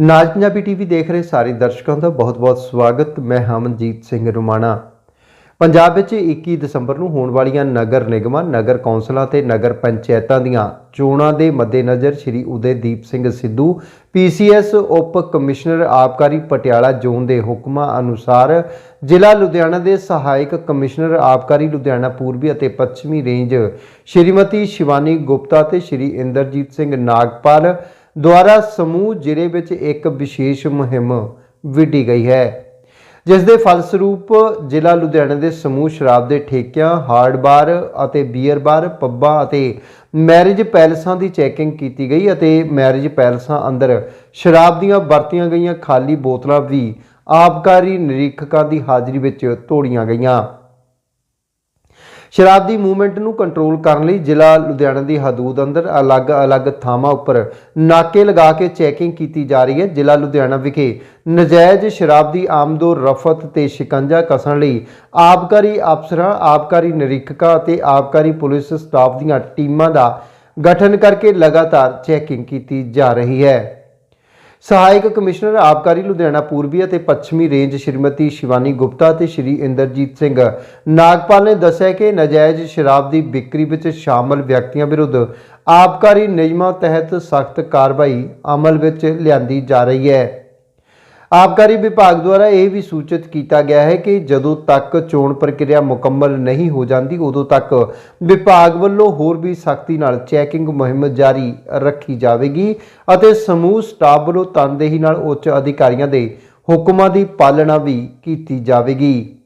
ਨਾਜ Punjabi TV ਦੇਖ ਰਹੇ ਸਾਰੇ ਦਰਸ਼ਕਾਂ ਦਾ ਬਹੁਤ-ਬਹੁਤ ਸਵਾਗਤ। ਮੈਂ ਹਮਨਜੀਤ ਸਿੰਘ ਰੁਮਾਣਾ। ਪੰਜਾਬ ਵਿੱਚ 21 ਦਸੰਬਰ ਨੂੰ ਹੋਣ ਵਾਲੀਆਂ ਨਗਰ ਨਿਗਮਾਂ, ਨਗਰ ਕੌਂਸਲਾਂ ਤੇ ਨਗਰ ਪੰਚਾਇਤਾਂ ਦੀਆਂ ਚੋਣਾਂ ਦੇ ਮੱਦੇਨਜ਼ਰ ਸ਼੍ਰੀ ਉਦੈਦੀਪ ਸਿੰਘ ਸਿੱਧੂ, ਪੀਸੀਐਸ ਉਪ ਕਮਿਸ਼ਨਰ ਆਬਕਾਰੀ ਪਟਿਆਲਾ ਜ਼ੋਨ ਦੇ ਹੁਕਮਾਂ ਅਨੁਸਾਰ ਜ਼ਿਲ੍ਹਾ ਲੁਧਿਆਣਾ ਦੇ ਸਹਾਇਕ ਕਮਿਸ਼ਨਰ ਆਬਕਾਰੀ ਲੁਧਿਆਣਾ ਪੂਰਬੀ ਅਤੇ ਪੱਛਮੀ ਰੇਂਜ ਸ਼੍ਰੀਮਤੀ ਸ਼ਿਵਾਨੀ ਗੁਪਤਾ ਤੇ ਸ਼੍ਰੀ ਇੰਦਰਜੀਤ ਸਿੰਘ ਨਾਗਪਾਲ ਦੁਆਰਾ ਸਮੂਹ ਜ਼ਿਲ੍ਹੇ ਵਿੱਚ ਇੱਕ ਵਿਸ਼ੇਸ਼ ਮੁਹਿੰਮ ਵਿੱਢੀ ਗਈ ਹੈ ਜਿਸ ਦੇ ਫਲਸਰੂਪ ਜ਼ਿਲ੍ਹਾ ਲੁਧਿਆਣਾ ਦੇ ਸਮੂਹ ਸ਼ਰਾਬ ਦੇ ਠੇਕਿਆਂ, ਹਾਰਡ ਬਾਰ ਅਤੇ ਬੀਅਰ ਬਾਰ, ਪੱਬਾਂ ਅਤੇ ਮੈਰਿਜ ਪੈਲਸਾਂ ਦੀ ਚੈਕਿੰਗ ਕੀਤੀ ਗਈ ਅਤੇ ਮੈਰਿਜ ਪੈਲਸਾਂ ਅੰਦਰ ਸ਼ਰਾਬ ਦੀਆਂ ਵਰਤੀਆਂ ਗਈਆਂ ਖਾਲੀ ਬੋਤਲਾਂ ਵੀ ਆਬਕਾਰੀ ਨਿਰੀਖਕਾਂ ਦੀ ਹਾਜ਼ਰੀ ਵਿੱਚ ਤੋੜੀਆਂ ਗਈਆਂ। ਸ਼ਰਾਬ ਦੀ ਮੂਵਮੈਂਟ ਨੂੰ ਕੰਟਰੋਲ ਕਰਨ ਲਈ ਜ਼ਿਲ੍ਹਾ ਲੁਧਿਆਣਾ ਦੀ ਹਦੂਦ ਅੰਦਰ ਅਲੱਗ-ਅਲੱਗ ਥਾਵਾਂ ਉੱਪਰ ਨਾਕੇ ਲਗਾ ਕੇ ਚੈਕਿੰਗ ਕੀਤੀ ਜਾ ਰਹੀ ਹੈ। ਜ਼ਿਲ੍ਹਾ ਲੁਧਿਆਣਾ ਵਿਖੇ ਨਜਾਇਜ਼ ਸ਼ਰਾਬ ਦੀ ਆਮਦੋ ਰਫਤ ਤੇ ਸ਼ਿਕੰਜਾ ਕਸਣ ਲਈ ਆਬਕਾਰੀ ਅਫਸਰਾਂ, ਆਬਕਾਰੀ ਨਿਰੀਖਕਾਂ ਅਤੇ ਆਬਕਾਰੀ ਪੁਲਿਸ ਸਟਾਫ ਦੀਆਂ ਟੀਮਾਂ ਦਾ ਗਠਨ ਕਰਕੇ ਲਗਾਤਾਰ ਚੈਕਿੰਗ ਕੀਤੀ ਜਾ ਰਹੀ ਹੈ। ਸਹਾਇਕ ਕਮਿਸ਼ਨਰ ਆਬਕਾਰੀ ਲੁਧਿਆਣਾ ਪੂਰਬੀ ਅਤੇ ਪੱਛਮੀ ਰੇਂਜ ਸ਼੍ਰੀਮਤੀ ਸ਼ਿਵਾਨੀ ਗੁਪਤਾ ਤੇ ਸ਼੍ਰੀ ਇੰਦਰਜੀਤ ਸਿੰਘ ਨਾਗਪਾਲ ਨੇ ਦੱਸਿਆ ਕਿ ਨਜਾਇਜ਼ ਸ਼ਰਾਬ ਦੀ ਵਿਕਰੀ ਵਿੱਚ ਸ਼ਾਮਲ ਵਿਅਕਤੀਆਂ ਵਿਰੁੱਧ ਆਬਕਾਰੀ ਨਿਯਮਾਂ ਤਹਿਤ ਸਖਤ ਕਾਰਵਾਈ ਅਮਲ ਵਿੱਚ ਲਿਆਂਦੀ ਜਾ ਰਹੀ ਹੈ। ਆਬਕਾਰੀ ਵਿਭਾਗ ਦੁਆਰਾ ਇਹ ਵੀ ਸੂਚਿਤ ਕੀਤਾ ਗਿਆ ਹੈ ਕਿ ਜਦੋਂ ਤੱਕ ਚੋਣ ਪ੍ਰਕਿਰਿਆ ਮੁਕੰਮਲ ਨਹੀਂ ਹੋ ਜਾਂਦੀ, ਉਦੋਂ ਤੱਕ ਵਿਭਾਗ ਵੱਲੋਂ ਹੋਰ ਵੀ ਸਖਤੀ ਨਾਲ ਚੈਕਿੰਗ ਮੁਹਿੰਮ ਜਾਰੀ ਰੱਖੀ ਜਾਵੇਗੀ ਅਤੇ ਸਮੂਹ ਸਟਾਫ ਵੱਲੋਂ ਤਨਦੇਹੀ ਨਾਲ ਉੱਚ ਅਧਿਕਾਰੀਆਂ ਦੇ ਹੁਕਮਾਂ ਦੀ ਪਾਲਣਾ ਵੀ ਕੀਤੀ ਜਾਵੇਗੀ।